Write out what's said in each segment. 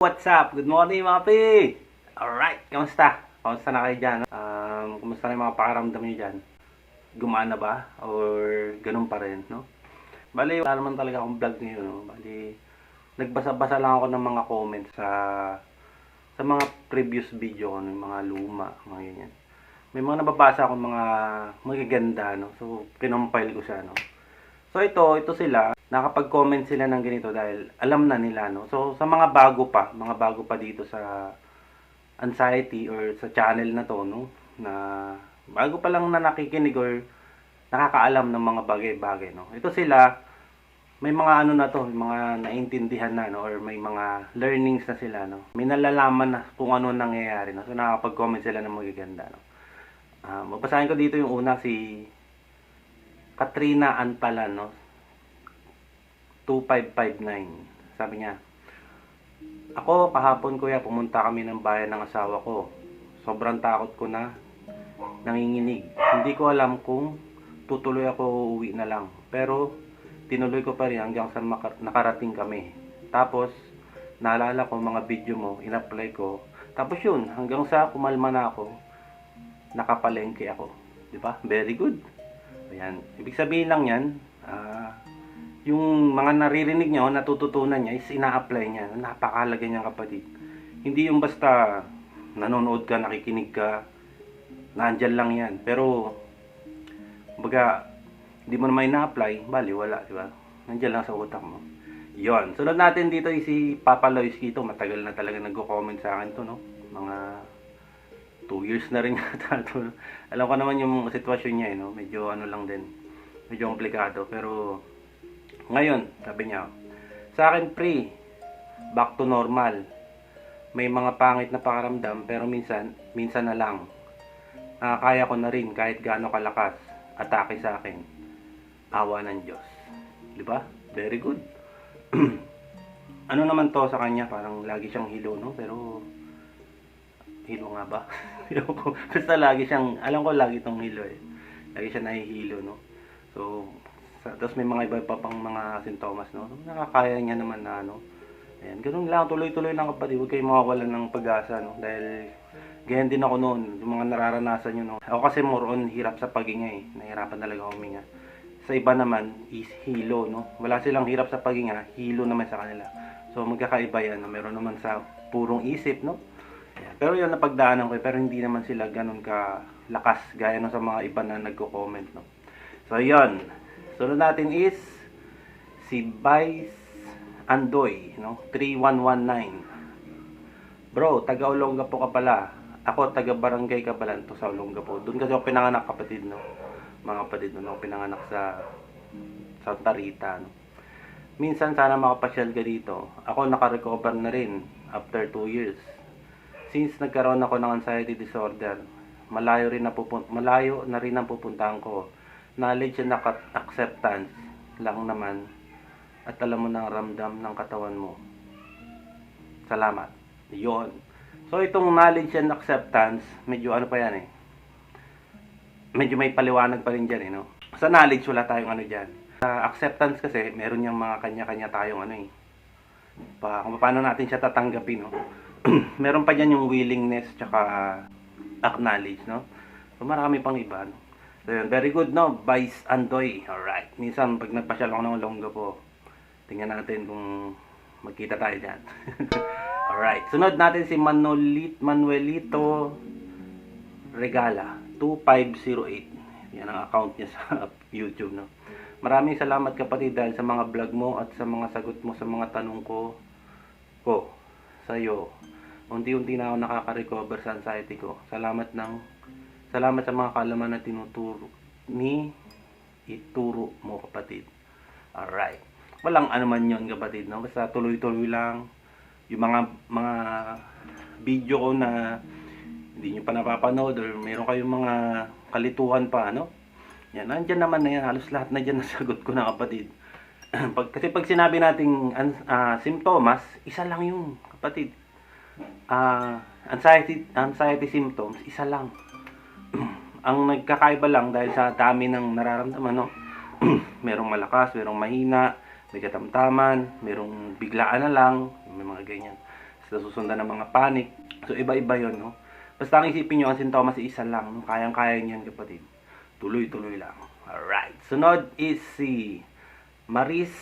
What's up? Good morning mga pi! Alright, kamusta? Kamusta na kayo dyan? Um, kamusta na yung mga pakaramdam nyo dyan? Gumana ba? Or ganun pa rin, no? Bali, wala naman talaga akong vlog ngayon, no? Bali, nagbasa-basa lang ako ng mga comments sa sa mga previous video ko, no? yung mga luma, mga ganyan. May mga nababasa akong mga magaganda, no? So, pinompile ko siya, no? So ito, ito sila, nakapag-comment sila ng ganito dahil alam na nila, no? So sa mga bago pa, mga bago pa dito sa anxiety or sa channel na to, no? Na bago pa lang na nakikinig or nakakaalam ng mga bagay-bagay, no? Ito sila, may mga ano na to, may mga naintindihan na, no? Or may mga learnings na sila, no? May nalalaman na kung ano nangyayari, no? So nakapag-comment sila ng magaganda, no? Ah, mabasahin ko dito yung una si Katrina Antalan, no? 2559. Sabi niya, Ako, kahapon kuya, pumunta kami ng bayan ng asawa ko. Sobrang takot ko na nanginginig. Hindi ko alam kung tutuloy ako uuwi na lang. Pero, tinuloy ko pa rin hanggang sa nakarating kami. Tapos, naalala ko mga video mo, in-apply ko. Tapos yun, hanggang sa kumalma na ako, nakapalengke ako. Ba? Very good. Ayan. Ibig sabihin lang yan, ah, yung mga naririnig niya o natututunan niya is ina-apply niya. Napakahalaga niya kapatid. Hindi yung basta nanonood ka, nakikinig ka, nandyan lang yan. Pero, baga, hindi mo naman ina-apply, bali, wala, di ba? Nandyan lang sa utak mo. Yon. Sunod natin dito si Papa Loisky ito. Matagal na talaga nagko-comment sa akin to, no? Mga 2 years na rin yata to. Alam ko naman yung sitwasyon niya, eh, no? Medyo ano lang din. Medyo komplikado. Pero, ngayon, sabi niya, sa akin pre, back to normal. May mga pangit na pakaramdam, pero minsan, minsan na lang. Nakakaya ko na rin kahit gaano kalakas. Atake sa akin. Awa ng Diyos. Di ba? Very good. ano naman to sa kanya? Parang lagi siyang hilo, no? Pero, hilo nga ba? Ewan ko. Basta lagi siyang, alam ko lagi tong hilo eh. Lagi siya nahihilo, no? So, sa, tapos may mga iba pa pang mga sintomas, no? Nakakaya niya naman na, ano? Ayan, ganun lang, tuloy-tuloy lang kapatid. Huwag kayong mawawalan ng pag-asa, no? Dahil, ganyan din ako noon, yung mga nararanasan nyo, no? Ako kasi more on hirap sa paghinga, eh. Nahirapan talaga huminga. Sa iba naman, is hilo, no? Wala silang hirap sa paghinga, hilo naman sa kanila. So, magkakaiba yan, no? Meron naman sa purong isip, no? Pero yun, napagdaanan ko, eh, pero hindi naman sila ganun ka lakas, gaya no sa mga iba na nagko-comment, no? So, yun. Sunod natin is si Vice Andoy, no? 3119. Bro, taga Olongapo ka pala. Ako taga Barangay Cabalanto sa Olongapo. Doon kasi ako pinanganak kapatid, no? Mga kapatid, no? Ako pinanganak sa Santa Rita, no? Minsan sana makapasyal ka dito. Ako nakarecover na rin after 2 years. Since nagkaroon ako ng anxiety disorder, malayo rin na pupun- malayo na rin ang pupuntahan ko. Knowledge and ac- acceptance lang naman at alam mo ang ramdam ng katawan mo. Salamat. Yon. So itong knowledge and acceptance, medyo ano pa yan eh. Medyo may paliwanag pa rin dyan eh, no? Sa knowledge, wala tayong ano dyan. Sa acceptance kasi, meron yung mga kanya-kanya tayong ano eh. Pa, kung paano natin siya tatanggapin, no? meron pa dyan yung willingness tsaka acknowledge, no? So marami pang iba, no? So yun, very good, no? Vice Andoy. Alright. Minsan, pag nagpasyal ako ng longga po, tingnan natin kung magkita tayo dyan. Alright. Sunod natin si Manolit, Manuelito Regala. 2508. Yan ang account niya sa YouTube, no? Maraming salamat kapatid dahil sa mga vlog mo at sa mga sagot mo sa mga tanong ko ko sa iyo. Unti-unti na ako nakaka-recover sa anxiety ko. Salamat ng salamat sa mga kalaman na tinuturo ni ituro mo kapatid. Alright. Walang ano man yun kapatid, no? Basta tuloy-tuloy lang yung mga mga video ko na hindi nyo pa napapanood or meron kayong mga kalituhan pa, ano? Yan, nandyan naman na yan. Halos lahat na dyan nasagot ko na kapatid. pag, kasi pag sinabi nating an- ah, simptomas, isa lang yung kapatid. Ah, anxiety, anxiety symptoms, isa lang. Ang nagkakaiba lang dahil sa dami ng nararamdaman, no? merong malakas, merong mahina, may katamtaman, merong biglaan na lang, may mga ganyan. nasusundan ng mga panic. So, iba-iba yon no? Basta ang isipin nyo, ang sintomas is isa lang, no? Kayang-kaya niyan, kapatid. Tuloy-tuloy lang. Alright. Sunod is si Maris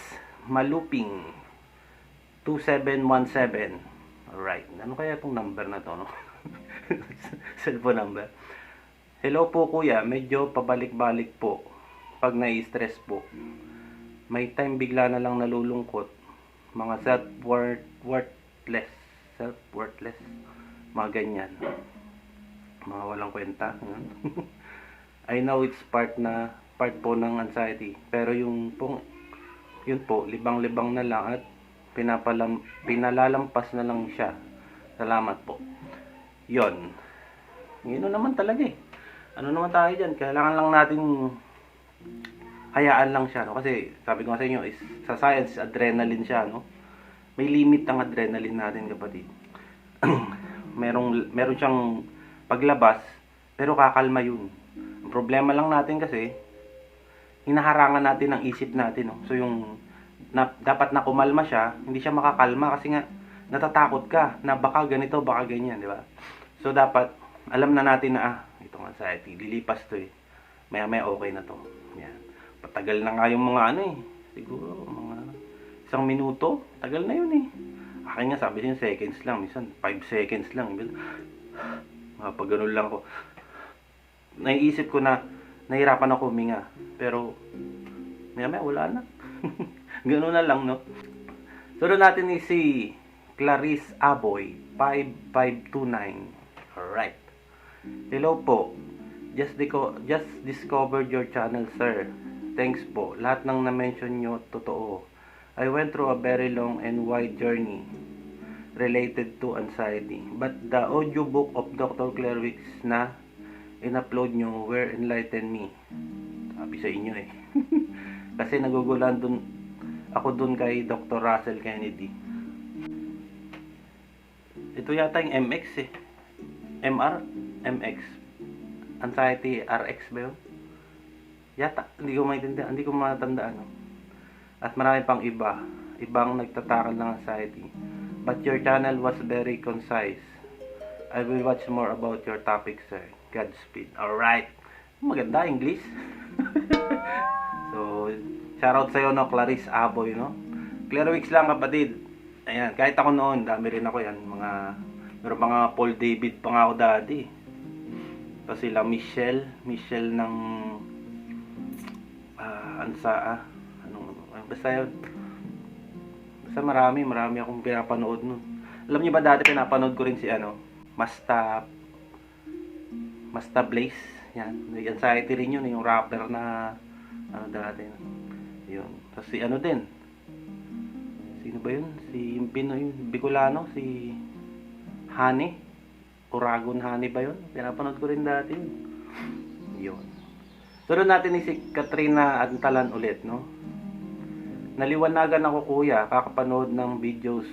Maluping. 2717. Alright. Ano kaya itong number na to, no? Cellphone number. Hello po kuya, medyo pabalik-balik po. Pag nai-stress po. May time bigla na lang nalulungkot. Mga self-worth, worthless. Self-worthless. Mga ganyan. Mga walang kwenta. I know it's part na part po ng anxiety. Pero yung pong yun po, libang-libang na lang at pinapalam, pinalalampas na lang siya. Salamat po. Yon. Yun naman talaga eh. Ano naman tayo dyan? Kailangan lang natin hayaan lang siya. No? Kasi sabi ko sa inyo, is, sa science, adrenaline siya. No? May limit ang adrenaline natin kapatid. merong, meron siyang paglabas, pero kakalma yun. Ang problema lang natin kasi, hinaharangan natin ang isip natin. No? So yung na, dapat na kumalma siya, hindi siya makakalma kasi nga natatakot ka na baka ganito, baka ganyan, di ba? So dapat alam na natin na ah, itong anxiety, lilipas to eh. Maya maya okay na to. Yan. Patagal na nga yung mga ano eh. Siguro mga isang minuto, tagal na yun eh. Akin nga sabi niya seconds lang, minsan 5 seconds lang. Mga pag ganun lang ako. Naiisip ko na nahirapan ako huminga. Pero maya maya wala na. Ganun na lang, no? Sunod natin ni si Clarice Aboy, 5529. Alright. Hello po. Just, deco- just discovered your channel, sir. Thanks po. Lahat ng na-mention nyo, totoo. I went through a very long and wide journey related to anxiety. But the audiobook of Dr. Claire Wicks na in-upload nyo were enlighten me. Sabi sa inyo eh. Kasi nagugulan dun, ako dun kay Dr. Russell Kennedy. Ito yata yung MX eh. MR? MX. Anxiety RX ba yun? Yata, hindi ko maintindihan, hindi ko matandaan. At marami pang iba, ibang nagtatakal ng anxiety. But your channel was very concise. I will watch more about your topic, sir. Godspeed. Alright. Maganda, English. so, shoutout sa'yo, no, Clarice Aboy, no? Clear weeks lang, kapatid. Ayan, kahit ako noon, dami rin ako yan. Mga, meron mga Paul David pa nga ako dati. Tapos sila Michelle, Michelle ng, ah, ansa, ah, anong, basta yun. Basta marami, marami akong pinapanood nun. Alam niyo ba dati pinapanood ko rin si ano, Masta, Masta Blaze. Yan, anxiety rin yun, yung rapper na, ano dati. Yun. Tapos si ano din, sino ba yun? Si Pinoy, Bicolano, si Hani. Uragon Hani ba yun? Pinapanood ko rin dati yun. Yun. Sunod natin ni si Katrina Antalan ulit, no? Naliwanagan ako kuya, kakapanood ng videos.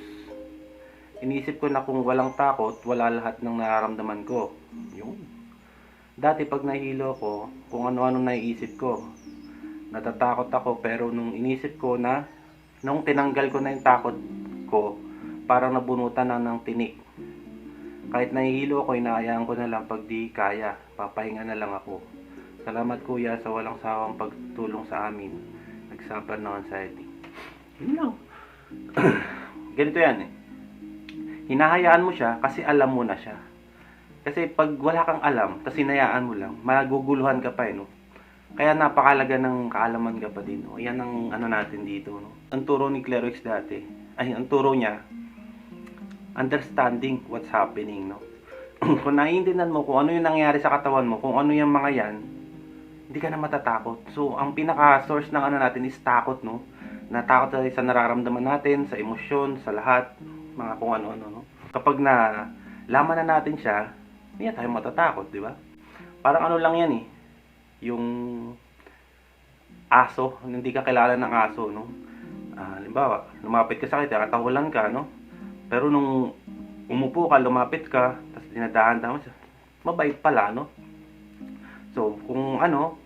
Inisip ko na kung walang takot, wala lahat ng nararamdaman ko. Yun. Dati pag nahilo ko, kung ano-ano naiisip ko. Natatakot ako pero nung inisip ko na nung tinanggal ko na yung takot ko, parang nabunutan na ng tinik. Kahit nahihilo ako, inaayaan ko na lang pag di kaya. Papahinga na lang ako. Salamat kuya sa walang sawang pagtulong sa amin. Nagsapan ng anxiety. Yun lang. Ganito yan eh. Hinahayaan mo siya kasi alam mo na siya. Kasi pag wala kang alam, tapos hinayaan mo lang, maguguluhan ka pa eh, no? Kaya napakalaga ng kaalaman ka pa din, no? Yan ang ano natin dito, no? Ang turo ni Clerix dati, ay, ang turo niya, understanding what's happening, no? kung naiintindihan mo kung ano yung nangyari sa katawan mo, kung ano yung mga yan, hindi ka na matatakot. So, ang pinaka-source ng ano natin is takot, no? Natakot tayo sa nararamdaman natin, sa emosyon, sa lahat, mga kung ano-ano, no? Kapag na laman na natin siya, hindi tayo matatakot, di ba? Parang ano lang yan eh, yung aso, hindi ka kilala ng aso, no? Ah, halimbawa, lumapit ka sa akin, katahulan ka, no? Pero nung umupo ka, lumapit ka, tapos dinadahan-dahan mo siya, mabait pala, no? So, kung ano,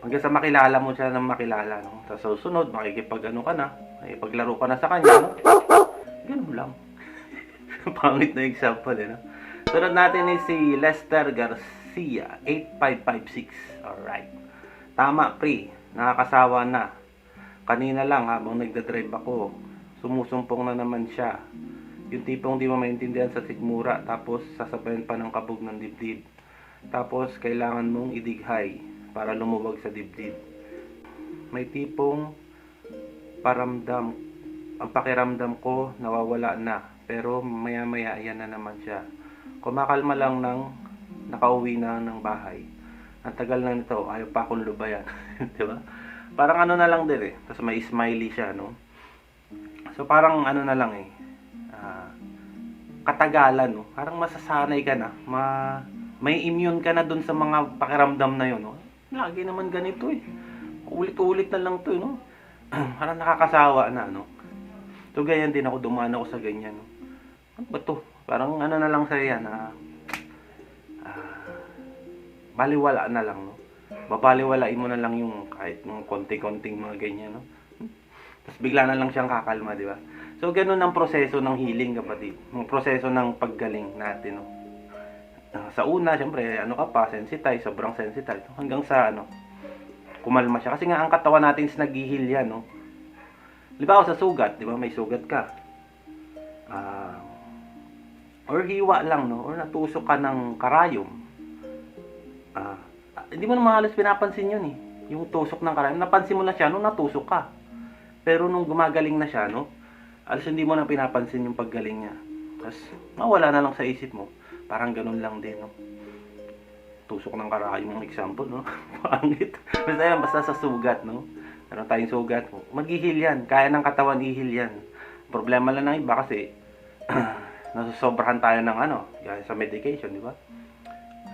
hanggang sa makilala mo siya ng makilala, no? Sa susunod, makikipag ano ka na, makipaglaro ka na sa kanya, no? Ganun lang. Pangit na example, eh, no? Sunod natin is si Lester Garcia, 8556. Alright. Tama, pre. Nakakasawa na. Kanina lang, habang nagdadrive ako, sumusumpong na naman siya. Yung tipong di mo maintindihan sa sikmura, tapos sasabayan pa ng kabog ng dibdib. Tapos, kailangan mong idighay para lumuwag sa dibdib. May tipong paramdam, ang pakiramdam ko nawawala na. Pero maya-maya ayan na naman siya. Kumakalma lang ng nakauwi na ng bahay. Ang tagal na nito, ayaw pa akong lubayan. Di ba? Parang ano na lang din eh. Tapos may smiley siya, no? So parang ano na lang eh. ah, katagalan, no? Parang masasanay ka na. Ma may immune ka na dun sa mga pakiramdam na yun, no? Lagi naman ganito eh. Ulit-ulit na lang to, no? parang nakakasawa na, no? So, ganyan din ako, dumaan ako sa ganyan, no? Ano ba to? Parang ano na lang sa yan, ah, baliwala na lang, no? Babaliwalain mo na lang yung kahit ng konti-konting mga ganyan, no? Tapos bigla na lang siyang kakalma, di ba? So, ganun ang proseso ng healing, kapatid. Ang proseso ng paggaling natin, no? Sa una, syempre, ano ka pa, sensitize, sobrang sensitize. Hanggang sa, ano, kumalma siya. Kasi nga, ang katawan natin is nag-heal yan, no? Halimbawa sa sugat, di ba? May sugat ka. Ah, or hiwa lang, no? Or natusok ka ng karayom. Ah, ah, hindi mo naman halos pinapansin yun, eh. Yung tusok ng karayom. Napansin mo na siya nung natusok ka. Pero nung gumagaling na siya, no? Alas hindi mo na pinapansin yung paggaling niya. Tapos, mawala na lang sa isip mo. Parang ganun lang din, no? Tusok ng karayom yung example, no? Pangit. Basta yan, basta sa sugat, no? Meron tayong sugat. Mag-ihil yan. Kaya ng katawan ihil yan. Problema lang ng iba kasi nasusobrahan tayo ng ano, yan, sa medication, di ba?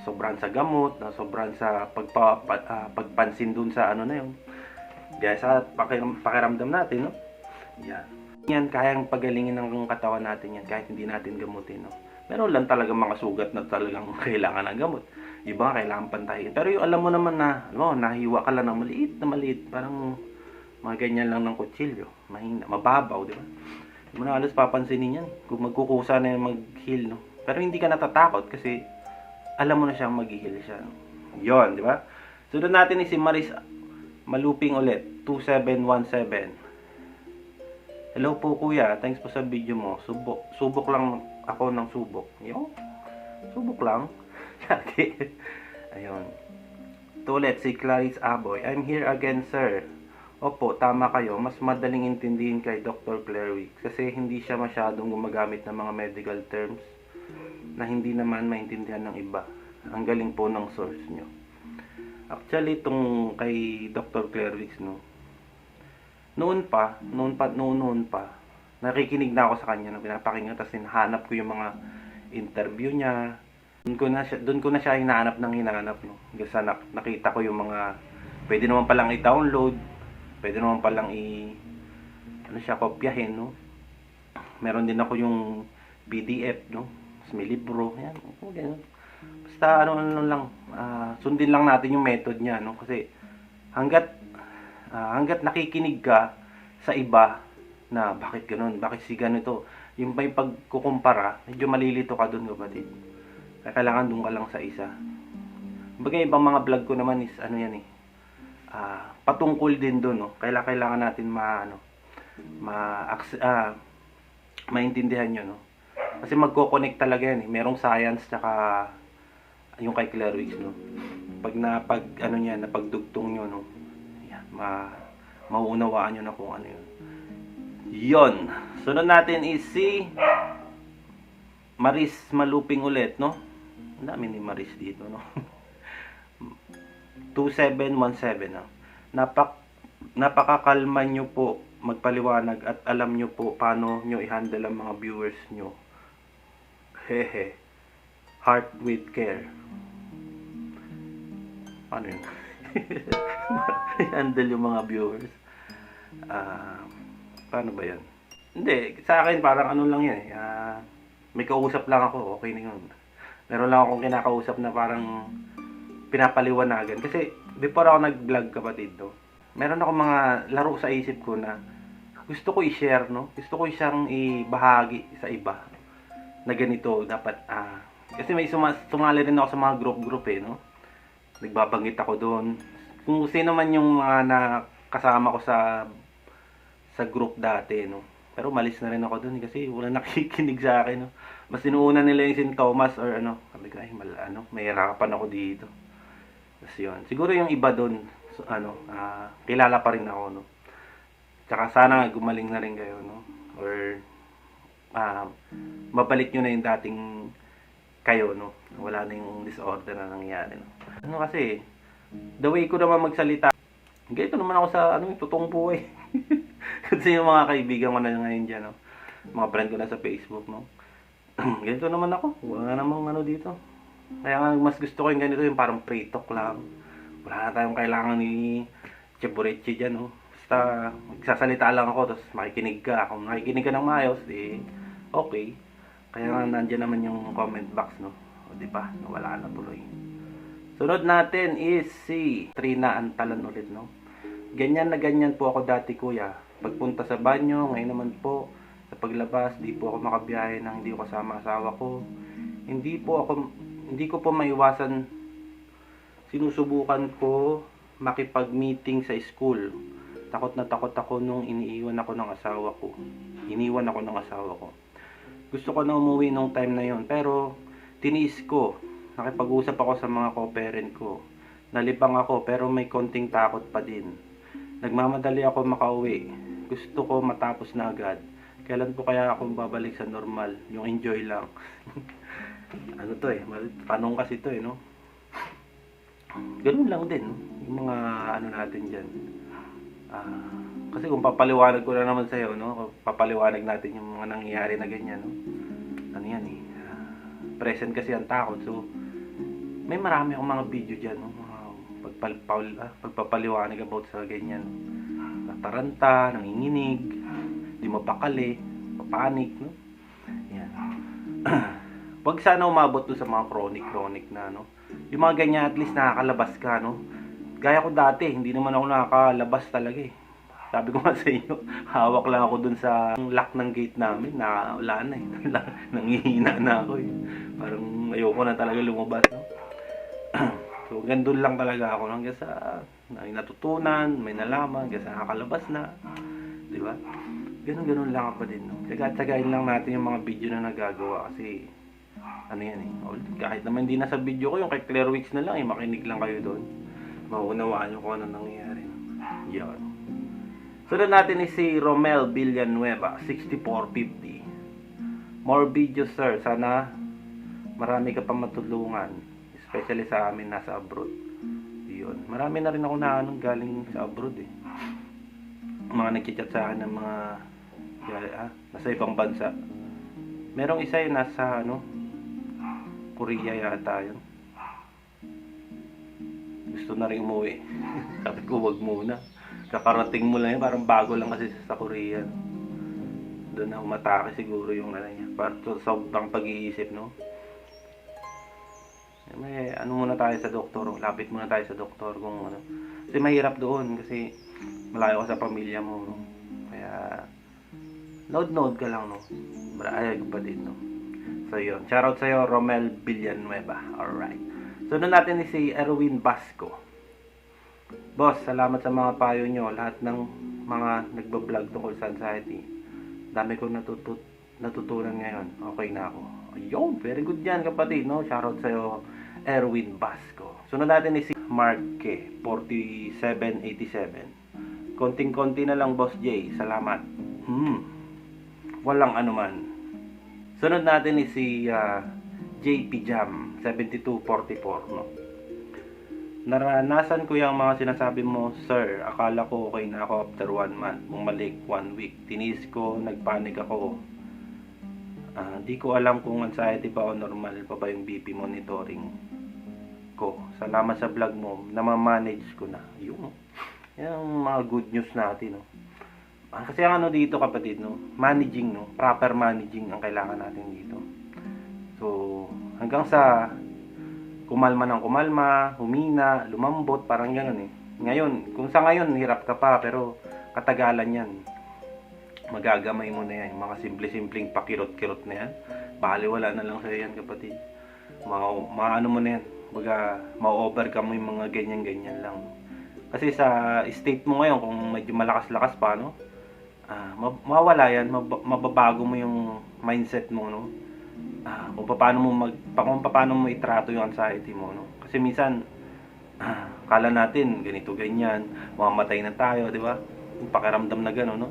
Sobrahan sa gamot, nasobrahan sa pagpa, pa- ah, pagpansin dun sa ano na yun. Kaya sa pakiram, pakiramdam natin, no? Yan. Yan, kayang pagalingin ng katawan natin yan kahit hindi natin gamutin, no? Meron lang talaga mga sugat na talagang kailangan ng gamot. Iba nga kailangan pantayin. Pero yung alam mo naman na, no, nahiwa ka lang ng maliit na maliit, parang mga ganyan lang ng kutsilyo. Mahina, mababaw, di ba? Hindi mo na halos papansinin yan. Kung magkukusa na yung mag-heal, no? Pero hindi ka natatakot kasi alam mo na siyang mag-heal siya. Yun, di ba? Sunod natin ni si Maris Maluping ulit, 2717. Hello po kuya, thanks po sa video mo. Subok, subok lang ako ng subok. Yo, subok lang. Ayun. Tulit, si Clarice Aboy. I'm here again, sir. Opo, tama kayo. Mas madaling intindihin kay Dr. Claire Weeks kasi hindi siya masyadong gumagamit ng mga medical terms na hindi naman maintindihan ng iba. Ang galing po ng source nyo. Actually, itong kay Dr. Weeks, no, noon pa, noon pa, noon, noon pa, nakikinig na ako sa kanya, no, pinapakinggan, tapos hinahanap ko yung mga interview niya. Doon ko na siya, doon ko na siya hinahanap ng hinahanap, no. Sa nak- nakita ko yung mga, pwede naman palang i-download, pwede naman palang i, ano siya, kopyahin, no. Meron din ako yung PDF, no. Tapos may libro, yan, oh, ganun. Basta ano, ano lang, ah, sundin lang natin yung method niya, no. Kasi hanggat Ah, hanggat nakikinig ka sa iba na bakit ganun, bakit si ganito, yung may pagkukumpara, medyo malilito ka dun kapatid. Kaya kailangan dun ka lang sa isa. Baga ibang mga vlog ko naman is ano yan eh, ah, patungkol din dun, no? Kailangan, kailangan natin ma, ano, ma, ah, maintindihan nyo, no? Kasi magko-connect talaga yan eh. Merong science tsaka yung kay Claire Wicks, no? Pag na, pag, ano niya, napagdugtong nyo, no? Yan, ma, mauunawaan nyo na kung ano yun. Yon. Sunod natin is si Maris Maluping ulit, no? Ang dami ni Maris dito, no? 2717, no? Napak napakakalma nyo po magpaliwanag at alam nyo po paano nyo i-handle ang mga viewers nyo. Hehe. Heart with care. Paano yun? i-handle yung mga viewers. Ah, paano ba yan? Hindi, sa akin parang ano lang yan eh. Ah, may kausap lang ako, okay na yun. Meron lang akong kinakausap na parang pinapaliwanagan. Kasi before ako nag-vlog kapatid to, meron ako mga laro sa isip ko na gusto ko i-share, no? Gusto ko siyang ibahagi sa iba. Na ganito dapat ah kasi may suma, sumali rin ako sa mga group-group eh, no? Nagbabanggit ako doon. Kung sino man yung mga na kasama ko sa sa group dati, no? Pero malis na rin ako doon kasi wala nakikinig sa akin, no? Mas inuuna nila yung St. Thomas or ano. Sabi ko, ay, mal, ano, may hirapan ako dito. Tapos yun. Siguro yung iba doon, so, ano, ah, kilala pa rin ako, no? Tsaka sana gumaling na rin kayo, no? Or, ah, mabalik nyo na yung dating kayo, no? Wala na yung disorder na nangyari, no? Ano kasi, the way ko naman magsalita, ganito naman ako sa, ano, totoong buhay. kasi yung mga kaibigan ko na ngayon dyan, no? Mga friend ko na sa Facebook, no? ganito naman ako. Wala namang ano dito. Kaya nga, mas gusto ko yung ganito, yung parang free talk lang. Wala na tayong kailangan ni Cheboreche dyan, no? Basta, magsasalita lang ako, tapos makikinig ka. Kung makikinig ka ng maayos, di, okay. Kaya nga, nandyan naman yung comment box, no? O, di ba? Wala na tuloy. Sunod natin is si Trina Antalan ulit, no? Ganyan na ganyan po ako dati, kuya. Pagpunta sa banyo, ngayon naman po, sa paglabas, di po ako makabiyahe nang hindi ko kasama asawa ko. Hindi po ako, hindi ko po maiwasan sinusubukan ko makipag-meeting sa school. Takot na takot ako nung iniiwan ako ng asawa ko. Iniwan ako ng asawa ko. Gusto ko na umuwi nung time na yon pero tiniis ko. Nakipag-usap ako sa mga co-parent ko. Nalibang ako pero may konting takot pa din. Nagmamadali ako makauwi. Gusto ko matapos na agad. Kailan po kaya ako babalik sa normal? Yung enjoy lang. ano to eh, tanong kasi to eh, no? Ganun lang din, yung mga ano natin dyan. Kasi kung papaliwanag ko na naman sa'yo, no? Papaliwanag natin yung mga nangyayari na ganyan, no? Ano yan eh, ah, present kasi ang takot. So, may marami akong mga video dyan, no? Mga pagpalpal, ah, pagpapaliwanag about sa ganyan. Nataranta, nanginginig, di mapakali, papanik, no? Yan. Wag sana umabot doon sa mga chronic-chronic na, no? Yung mga ganyan, at least nakakalabas ka, no? Gaya ko dati, hindi naman ako nakakalabas talaga eh. Sabi ko nga sa inyo, hawak lang ako dun sa lock ng gate namin, na wala na eh. Nangihina na ako eh. Parang ayoko na talaga lumabas, no? so, gandun lang talaga ako hanggang sa may natutunan, may nalaman, hanggang sa nakakalabas na. Di ba? Ganun-ganun lang ako din, no? Tsaga-tsagain lang natin yung mga video na nagagawa kasi ano yan eh. Kahit naman hindi na sa video ko, yung kay Claire Weeks na lang eh, makinig lang kayo doon. Mauunawaan nyo kung ano nangyayari. Yan. Sunod natin is si Romel Villanueva, 6450. More videos sir, sana marami ka pa matulungan. Especially sa amin nasa abroad. Yun. Marami na rin ako na anong galing sa abroad eh. Mga nagchat sa akin ng mga ah, nasa ibang bansa. Merong isa yung nasa ano, Korea yata yun. Gusto na rin umuwi. Sabi ko, wag muna. Kakarating mo lang yun, parang bago lang kasi sa Korea. Doon na umatake siguro yung ano niya. Parang sobrang pag-iisip, no? Eh, May ano muna tayo sa doktor, lapit muna tayo sa doktor kung ano. Kasi mahirap doon kasi malayo ka sa pamilya mo, no? Kaya node-node ka lang, no? Pa din, no? So yun, shoutout sa'yo, Romel Villanueva. Alright. Sunod natin ni si Erwin Basco. Boss, salamat sa mga payo nyo. Lahat ng mga nagbablog tungkol sa anxiety. Dami kong natutut natutunan ngayon. Okay na ako. Ayun, very good yan kapatid, no? Shoutout sa'yo, Erwin Basco. Sunod natin ni si Marke, 4787. Konting-konti na lang, Boss J. Salamat. Hmm. Walang anuman. Sunod natin is si ah, JP Jam 7244 no. Naranasan ko yung mga sinasabi mo, sir. Akala ko okay na ako after one month. Bumalik one week. Tinis ko, nagpanik ako. Ah, di ko alam kung anxiety ba o normal pa ba yung BP monitoring ko. Salamat sa vlog mo. Namamanage ko na. Yung, yung mga good news natin. No? Ah, kasi ang ano dito kapatid, no? Managing, no? Proper managing ang kailangan natin dito. So, hanggang sa kumalma ng kumalma, humina, lumambot, parang gano'n eh. Ngayon, kung sa ngayon, hirap ka pa, pero katagalan yan. Magagamay mo na yan. Yung mga simple-simpleng pakirot-kirot na yan. Baliwala na lang sa'yo yan, kapatid. Ma, ma ano mo na yan. Baga, ma-overcome mo yung mga ganyan-ganyan lang. Kasi sa state mo ngayon, kung medyo malakas-lakas pa, no? Ah, ma- mawala yan, mab- mababago mo yung mindset mo, no? Ah, kung paano mo mag kung paano mo itrato yung anxiety mo, no? Kasi minsan ah, kala natin ganito ganyan, mamamatay na tayo, di ba? Yung pakiramdam na gano'n, no?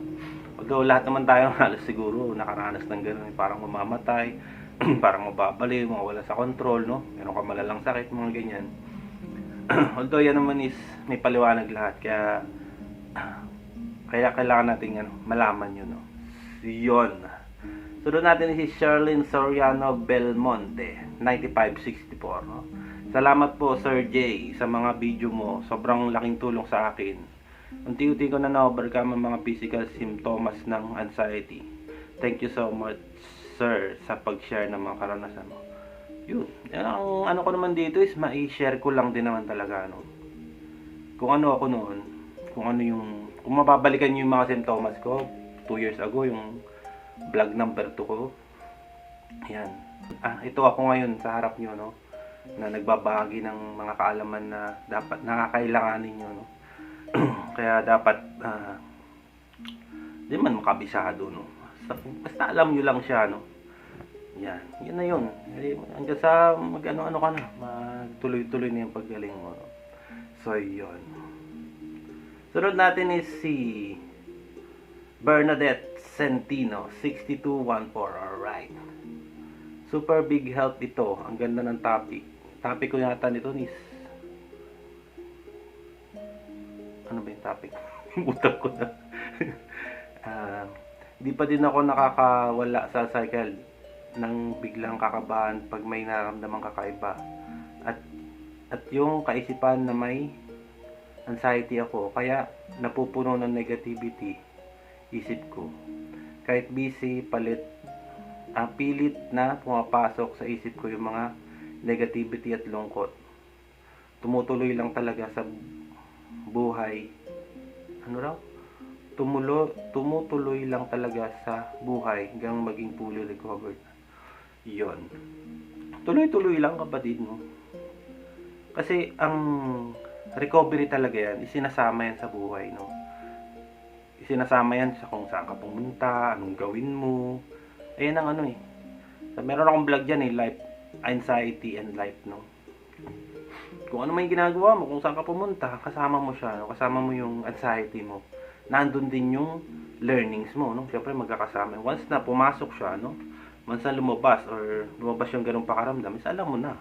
Although lahat naman tayo halos siguro nakaranas ng gano'n, parang mamamatay, parang mababaliw, mawala sa control, no? Meron ka malalang sakit, mga ganyan. Although yan naman is may paliwanag lahat, kaya kaya kailangan natin ano, malaman yun, no? Yun. Sunod natin si Sherlyn Soriano Belmonte, 9564, no? Salamat po Sir J sa mga video mo. Sobrang laking tulong sa akin. Unti-unti ko na na-overcome ang mga physical symptoms ng anxiety. Thank you so much, sir, sa pag-share ng mga karanasan mo. Yun. Ang ano ko naman dito is ma-share ko lang din naman talaga, ano. Kung ano ako noon, kung ano yung, kung mababalikan nyo yung mga symptoms ko, 2 years ago, yung vlog number 2 ko. Yan. Ah, ito ako ngayon sa harap nyo, no? Na nagbabahagi ng mga kaalaman na dapat nakakailanganin nyo no? Kaya dapat ah, di man makabisado no? Basta, alam nyo lang siya no? Yan yun na yun. Eh, hanggang sa mag ano ano ka na magtuloy-tuloy na yung paggaling mo no? so yun. Sunod natin is si Bernadette Centino 6214 alright Super big help ito. Ang ganda ng topic. Topic ko yata nito is... Ano ba yung topic? Butak ko na. Hindi pa din ako nakakawala sa cycle ng biglang kakabahan pag may nararamdaman kakaiba. At at yung kaisipan na may anxiety ako. Kaya napupuno ng negativity isip ko. Kahit busy, palit ang pilit na pumapasok sa isip ko yung mga negativity at lungkot. Tumutuloy lang talaga sa buhay. Ano raw? Tumulo, tumutuloy lang talaga sa buhay hanggang maging fully recovered. Yon. Tuloy-tuloy lang kapatid mo. Kasi ang recovery talaga yan, isinasama yan sa buhay, no? Isinasama yan sa kung saan ka pumunta, anong gawin mo, Ayan ang ano eh. So, meron akong vlog dyan eh, life, anxiety and life, no? Kung ano man yung ginagawa mo, kung saan ka pumunta, kasama mo siya, no? kasama mo yung anxiety mo. Nandun din yung learnings mo, no? Siyempre magkakasama. Once na pumasok siya, no? Once na lumabas or lumabas yung ganung pakaramdam, is alam mo na.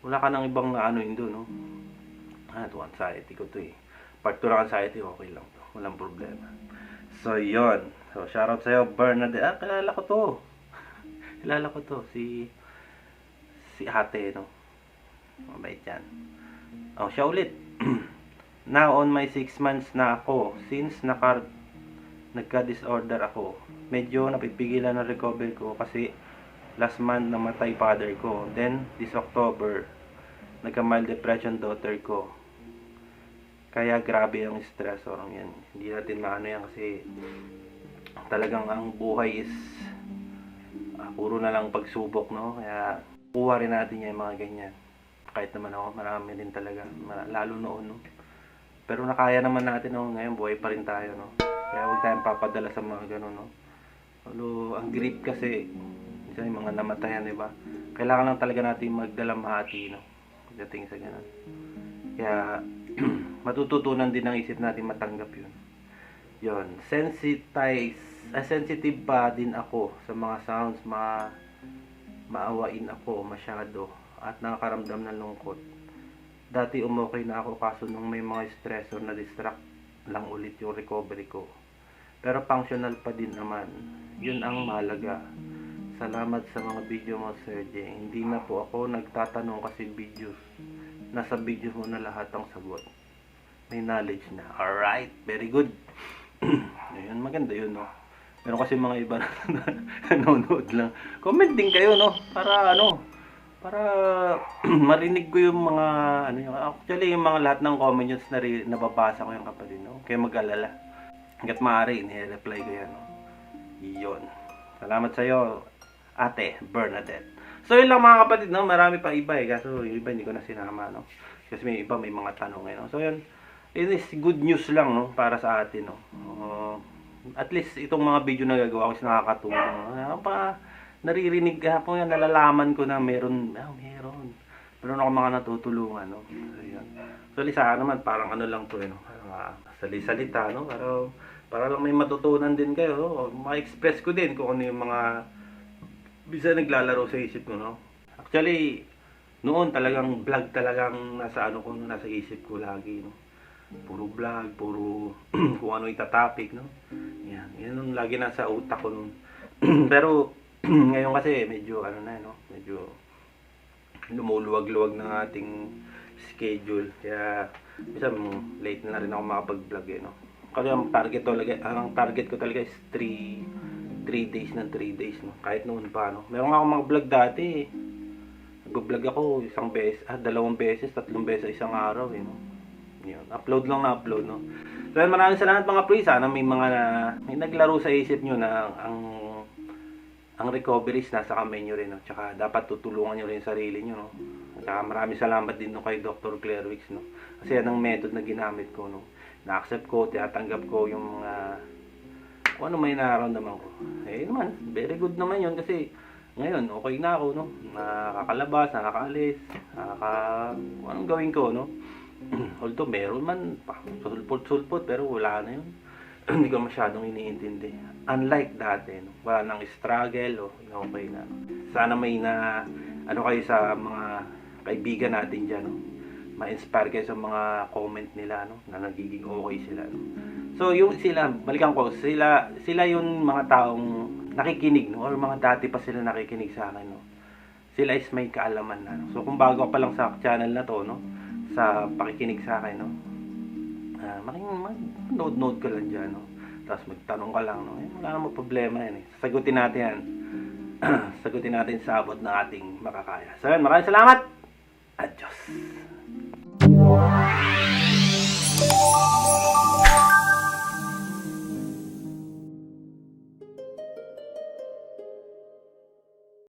Wala ka nang ibang ano yun doon, no? Ah, ito anxiety ko to eh. Part 2 ng anxiety, okay lang to. Walang problema. So, yon. So, shoutout sa'yo, Bernadette. Ah, kilala ko to. kilala ko to. Si, si ate, no? Mabait yan. Oh, siya ulit. Now, on my 6 months na ako, since naka, nagka-disorder ako, medyo napipigilan ng recovery ko kasi last month namatay father ko. Then, this October, nagka-mild depression daughter ko. Kaya grabe ang stress orang yan. Hindi natin maano yan kasi talagang ang buhay is ah, puro na lang pagsubok, no? Kaya kuha rin natin yung mga ganyan. Kahit naman ako, marami din talaga. Lalo noon, no? Pero nakaya naman natin, no? Ngayon, buhay pa rin tayo, no? Kaya huwag tayong papadala sa mga ganun, no? Lalo, ang grip kasi, minsan yung mga namatayan, di ba? Kailangan lang talaga natin magdalamhati, no? Pagdating sa ganun. Kaya, matututunan din ng isip natin matanggap yun. Yon, sensitize, ah, sensitive pa din ako sa mga sounds, ma maawain ako masyado at nakakaramdam ng lungkot. Dati umokay na ako kaso nung may mga stressor na distract lang ulit yung recovery ko. Pero functional pa din naman. Yun ang mahalaga. Salamat sa mga video mo, Sir J. Hindi na po ako nagtatanong kasi videos. Nasa video mo na lahat ang sagot. May knowledge na. Alright, very good. Ayun, maganda yun, no? Meron kasi mga iba na nanonood lang. Comment din kayo, no? Para ano, para marinig ko yung mga ano yung actually yung mga lahat ng comments na nababasa ko yung kapatid, no? Kaya mag-alala. Hanggat maaari, ni-reply ko yan, no? Yun. Salamat sa iyo, Ate Bernadette. So yun lang mga kapatid, no? Marami pa iba eh. Kaso yung iba hindi ko na sinama, no? Kasi may iba may mga tanong eh, no? So yun, it is good news lang, no? Para sa atin, no? Uh, at least itong mga video na gagawa ko is nakakatulong. no? pa, naririnig ka po yan, nalalaman ko na meron, ah, meron. Meron ako mga natutulungan, no? So yun. So sa akin naman, parang ano lang to, eh, no? Uh, sali-salita, no? Para, para lang may matutunan din kayo, no? Ma-express ko din kung ano yung mga bisa naglalaro sa isip ko, no? Actually, noon talagang vlog talagang nasa ano ko, nasa isip ko lagi, no? Puro vlog, puro kung ano itatopic, no? Yan, yan yung lagi nasa utak ko noon. Pero, ngayon kasi medyo ano na, no? Medyo lumuluwag-luwag ng ating schedule. Kaya, minsan late na rin ako makapag-vlog, eh, no? Kasi ang target talaga, ang target ko talaga is 3 3 days ng 3 days, no? Kahit noon pa, no? Meron akong mga vlog dati, eh. Nag-vlog ako isang beses, ah, dalawang beses, tatlong beses sa isang araw, eh, no? Yun. Upload lang na upload, no? So, yun, maraming salamat mga pre. Sana may mga may naglaro sa isip nyo na ang ang recoveries nasa kamay nyo rin, no? Tsaka dapat tutulungan nyo rin sarili nyo, no? At saka maraming salamat din no, kay Dr. Claire Wicks, no? Kasi yan ang method na ginamit ko, no? Na-accept ko, tinatanggap ko yung mga kung ano may nararamdaman ko. Eh naman, very good naman yun kasi ngayon, okay na ako, no? Nakakalabas, nakakaalis, nakaka... anong gawin ko, no? Although meron man, sulpot-sulpot, pero wala na yun. Hindi ko masyadong iniintindi. Unlike dati, no? wala nang struggle, o okay na. Sana may na, ano kayo sa mga kaibigan natin dyan, no? ma-inspire kayo sa mga comment nila, no? na nagiging okay sila. No? So, yung sila, balikan ko, sila, sila yung mga taong nakikinig, no? or mga dati pa sila nakikinig sa akin. No? Sila is may kaalaman na. No? So, kung bago pa lang sa channel na to, no? sa pakikinig sa akin, no? Ah, uh, making mag-note-note ka lang dyan, no? Tapos magtanong ka lang, no? Eh, wala namang problema yan, eh. Sagutin natin yan. Sagutin natin sa abot na ating makakaya. So, yun, maraming salamat! Adios! Wow.